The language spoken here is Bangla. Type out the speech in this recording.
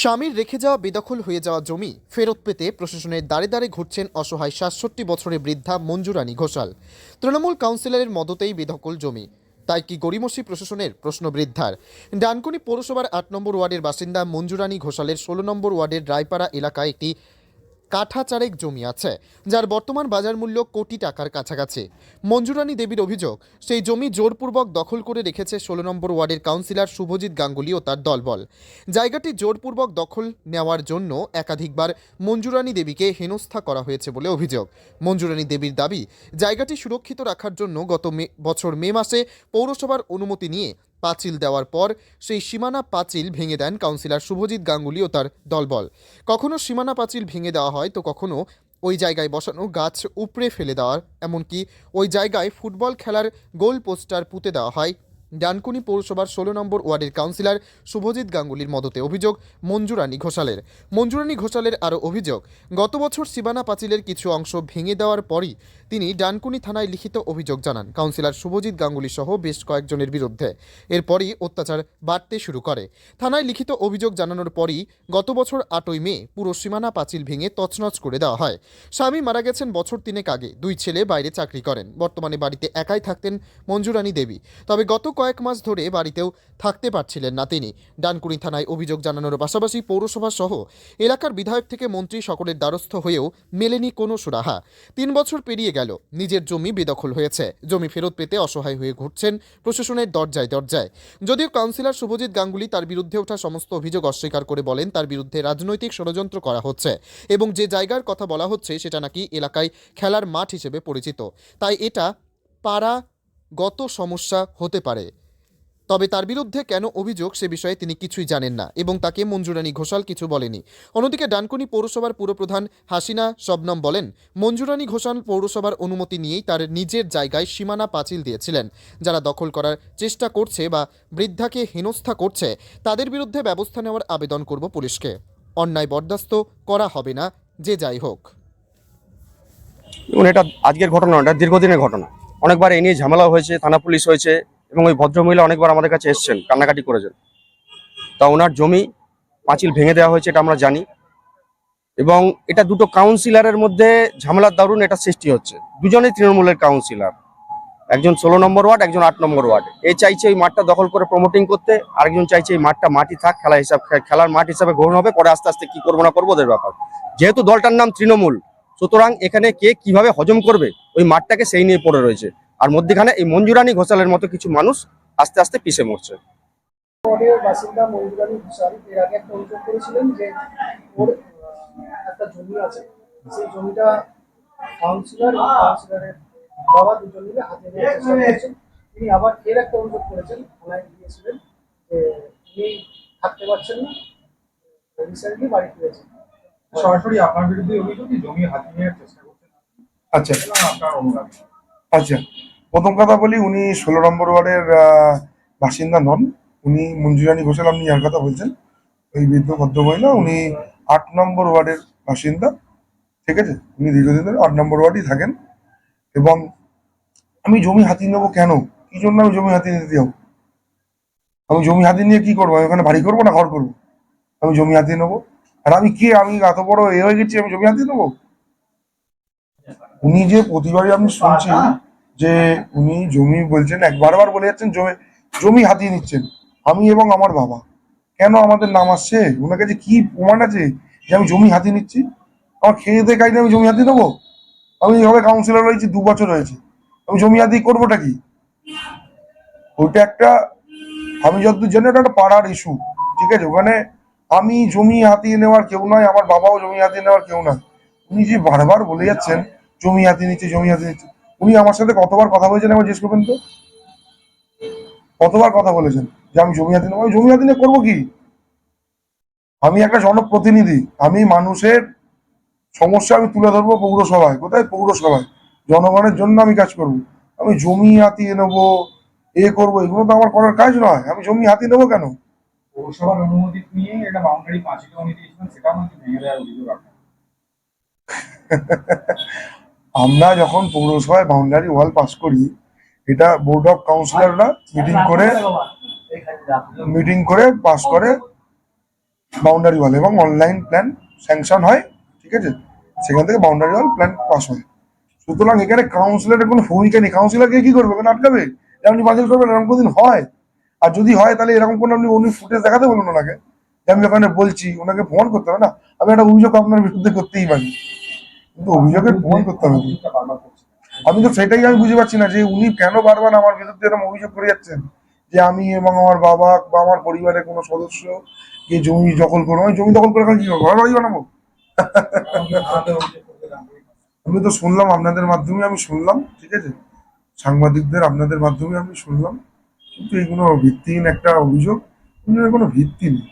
স্বামীর রেখে যাওয়া বেদখল হয়ে যাওয়া জমি ফেরত পেতে প্রশাসনের দাঁড়ে দাঁড়ে ঘুরছেন অসহায় সাতষট্টি বছরের বৃদ্ধা মঞ্জুরানী ঘোষাল। তৃণমূল কাউন্সিলরের মদতেই বেদখল জমি। তাই কি গরিমসি প্রশাসনের প্রশ্ন বৃদ্ধার? ডানকুনি পৌরসভার আট নম্বর ওয়ার্ডের বাসিন্দা মঞ্জুরানী ঘোষালের ষোলো নম্বর ওয়ার্ডের রায়পাড়া এলাকায় একটি কাঠা চারেক জমি আছে, যার বর্তমান বাজার মূল্য কোটি টাকার কাছাকাছি। মঞ্জুরানী দেবীর অভিযোগ, সেই জমি জোরপূর্বক দখল করে রেখেছে ষোলো নম্বর ওয়ার্ডের কাউন্সিলর শুভজিৎ গাঙ্গুলি ও তার দলবল। জায়গাটি জোরপূর্বক দখল নেওয়ার জন্য একাধিকবার মঞ্জুরানী দেবীকে হেনস্থা করা হয়েছে বলে অভিযোগ। মঞ্জুরানী দেবীর দাবি, জায়গাটি সুরক্ষিত রাখার জন্য গত মে বছর মে মাসে পৌরসভার অনুমতি নিয়ে পাঁচিল দেওয়ার পর সেই সীমানা পাঁচিল ভেঙে দেন কাউন্সিলর শুভজিৎ গাঙ্গুলি ও তার দলবল। কখনো সীমানা পাঁচিল ভেঙে দেওয়া হয় তো কখনো ওই জায়গায় বসানো গাছ উপড়ে ফেলে দেওয়ার। এমনকি ওই জায়গায় ফুটবল খেলার গোল পোস্টার পুঁতে দেওয়া হয় ডানকুনি পৌরসভার ষোলো নম্বর ওয়ার্ডের কাউন্সিলর শুভজিৎ গাঙ্গুলির মদতে অভিযোগ মঞ্জুরানী ঘোষালের। মঞ্জুরানী ঘোষালের আরও অভিযোগ, গত বছর সীমানা পাঁচিলের কিছু অংশ ভেঙে দেওয়ার পরই তিনি ডানকুনি থানায় লিখিত অভিযোগ জানান। কাউন্সিলর শুভজিৎ গাঙ্গুলি সহ বেশ কয়েকজনের বিরুদ্ধে। এরপরই অত্যাচার বাড়তে শুরু করে। থানায় লিখিত অভিযোগ জানানোর পরই গত বছর আটই মে পুরো সীমানা পাঁচিল ভেঙে তছনছ করে দেওয়া হয়। স্বামী মারা গেছেন বছর তিনেক আগে। দুই ছেলে বাইরে চাকরি করেন। বর্তমানে বাড়িতে একাই থাকতেন মঞ্জুরানী দেবী। তবে গত কয়েক মাস ধরে বাড়িতেও থাকতে পারছিলেন না তিনি। ডানকুনি থানায় অভিযোগ জানানোর পাশাপাশি পৌরসভা সহ এলাকার বিধায়ক থেকে মন্ত্রী সকলের দ্বারস্থ হয়েও মেলেনি কোনো সুরাহা। তিন বছর পেরিয়ে গেল, নিজের জমি বেদখল হয়েছে। জমি ফেরত পেতে অসহায় হয়ে ঘুরছেন প্রশাসনের দরজায় দরজায়। যদিও কাউন্সিলর শুভজিৎ গাঙ্গুলি তার বিরুদ্ধে ওঠা সমস্ত অভিযোগ অস্বীকার করে বলেন, তার বিরুদ্ধে রাজনৈতিক ষড়যন্ত্র করা হচ্ছে এবং যে জায়গার কথা বলা হচ্ছে সেটা নাকি এলাকায় খেলার মাঠ হিসেবে পরিচিত। তাই এটা পাড়াগত সমস্যা হতে পারে। তবে তার বিরুদ্ধে কেন অভিযোগ সে বিষয়ে তিনি কিছুই জানেন না এবং তাকে মঞ্জুরানী ঘোষাল কিছু বলেনি। অন্যদিকে ডানকুনি পৌরসভার পুরপ্রধান হাসিনা শবনম বলেন, মঞ্জুরানী ঘোষাল পৌরসভার অনুমতি নিয়েই তার নিজের জায়গায় সীমানা পাঁচিল দিয়েছিলেন। যারা দখল করার চেষ্টা করছে বা বৃদ্ধাকে হেনস্থা করছে, তাদের বিরুদ্ধে ব্যবস্থা নেওয়ার আবেদন করব পুলিশকে। অন্যায় বরদাস্ত করা হবে না, যে যাই হোক। এটা আজকের ঘটনা এটা দীর্ঘদিনের ঘটনা। অনেকবার এই নিয়ে ঝামেলা হয়েছে, থানা পুলিশ হয়েছে এবং ওই ভদ্রমহিলা অনেকবার আমাদের কাছে এসছেন, কান্নাকাটি করেছেন। তা ওনার জমি পাঁচিল ভেঙে দেওয়া হয়েছে এটা আমরা জানি এবং এটা দুটো কাউন্সিলরের মধ্যে ঝামেলার দারুণ এটা সৃষ্টি হচ্ছে। দুজনেই তৃণমূলের কাউন্সিলর একজন ষোলো নম্বর ওয়ার্ড, একজন আট নম্বর ওয়ার্ড। এ চাইছে ওই মাঠটা দখল করে প্রমোটিং করতে, আরেকজন চাইছে এই মাঠটা মাটি থাক, খেলা হিসাব, খেলার মাঠ হিসাবে গ্রহণ হবে, পরে আস্তে আস্তে কি করব না করব ওদের ব্যাপার। যেহেতু দলটার নাম তৃণমূল সুতরাং এখানে কে কীভাবে হজম করবে, ওই মাঠটাকে সেই নিয়ে পড়ে রয়েছে। আর মধ্যখানে এই মঞ্জুরানী ঘোষালের মতো কিছু মানুষ আস্তে আস্তে পিছে মরছে। থাকতে পারছেন না। রিসেন্টলি বাড়ি ফিরেছেন। সরাসরি আপনার বিরুদ্ধে অভিযোগ জমি হাতিয়ে নেওয়ার চেষ্টা করছেন আচ্ছা। আপনার অনুরাগী। আচ্ছা। প্রথম কথা বলি উনি ষোলো নম্বর ওয়ার্ডের বাসিন্দা নন। উনি মঞ্জুরানী ঘোষাল আপনি যার কথা বলছেন। ওই বৃদ্ধ ভদ্রমহিলা উনি আট নম্বর ওয়ার্ডের বাসিন্দা। ঠিক আছে? উনি দীর্ঘদিন ধরে আট নম্বর ওয়ার্ডেই থাকেন। এবং আমি জমি হাতিয়ে নেব কেন? কি জন্য আমি জমি হাতিয়ে নিতে যাব আমি জমি হাতিয়ে নিয়ে কি করব? আমি ওখানে বাড়ি করব না ঘর করব? আমি জমি হাতিয়ে নেব। আর আমি কে? আমি এত বড় এ হয়ে গেছি, আমি জমি হাতিয়ে নেব উনি যে প্রতিবারই আমি শুনছি যে উনি জমি বলছেন, এক বারবার বলে যাচ্ছেন, জমি জমি হাতিয়ে নিচ্ছেন, আমি এবং আমার বাবা। কেন আমাদের নাম আসছে? ওনার কাছে কি প্রমাণ আছে যে আমি জমি হাতিয়ে নিচ্ছি? আমার খেয়ে দিয়ে কাজে আমি জমি হাতিয়ে দেবো? আমি এভাবে কাউন্সিলর রয়েছি, দু বছর হয়েছে আমি জমি হাতিয়ে করবোটা কি? ওইটা একটা, আমি যতদূর জানি, ওটা একটা পাড়ার ইস্যু ঠিক আছে? ওখানে আমি জমি হাতিয়ে নেওয়ার কেউ নয়, আমার বাবাও জমি হাতিয়ে নেওয়ার কেউ নয়। উনি যে বারবার বলে যাচ্ছেন, জমি হাতিয়ে নিচ্ছে, জমি হাতিয়ে নিচ্ছে, উনি আমার সাথে কতবার কথা বলেছেন আমার জিজ্ঞেস করবেন তো? কতবার কথা বলেছেন যে আমি জমি হাতিয়ে নেব? আমি জমি হাতিয়ে করব কি? আমি একটা জনপ্রতিনিধি, আমি মানুষের সমস্যা আমি তুলে ধরবো পৌরসভায়। কোথায়? পৌরসভায়। জনগণের জন্য আমি কাজ করব। আমি জমি হাতিয়ে নেব, এ করব, এগুলো তো আমার করার কাজ নয়। আমি জমি হাতিয়ে নেব কেন? পৌরসভার অনুমতি নিয়ে একটা বাউন্ডারি পাঁচিলও উনি দিয়েছিলেন, সেটাও নাকি ভেঙে দেওয়ার অভিযোগ আমরা যখন পৌরসভায় বাউন্ডারি ওয়াল পাস করি, এটা বোর্ড অফ কাউন্সিলররা মিটিং করে মিটিং করে পাস করে বাউন্ডারি ওয়াল এবং অনলাইন প্ল্যান স্যাংশন হয়, ঠিক আছে? সেখান থেকে বাউন্ডারি ওয়াল প্ল্যান পাস হয়। সুতরাং এখানে কাউন্সিলরের কোনো ভূমিকা নেই কাউন্সিলরকে কি করবে? ওখানে আটকাবে? আপনি বাতিল করবেন, এরকম কোনদিন হয়? আর যদি হয় তাহলে এরকম কোনো আপনি উনি ফুটেজ দেখাতে বলুন ওনাকে। যে আমি ওখানে বলছি, ওনাকে ফোন করতে হবে না। আমি একটা অভিযোগ আপনার বিরুদ্ধে করতেই পারি। কিন্তু অভিযোগের ফোন করতে হবে। আমি তো সেটাই আমি বুঝতে পারছি না যে উনি কেন বারবার আমার বিরুদ্ধে এরকম অভিযোগ করে যাচ্ছেন। যে আমি এবং আমার বাবা বা আমার পরিবারের কোনো সদস্য কে জমি দখল করব, আমি জমি দখল করে কি ঘর বাড়ি বানাবো? আমি তো শুনলাম আপনাদের মাধ্যমে আমি শুনলাম, ঠিক আছে? সাংবাদিকদের আপনাদের মাধ্যমে আমি শুনলাম। কিন্তু এগুলো ভিত্তিহীন একটা অভিযোগ কোনো ভিত্তি নেই।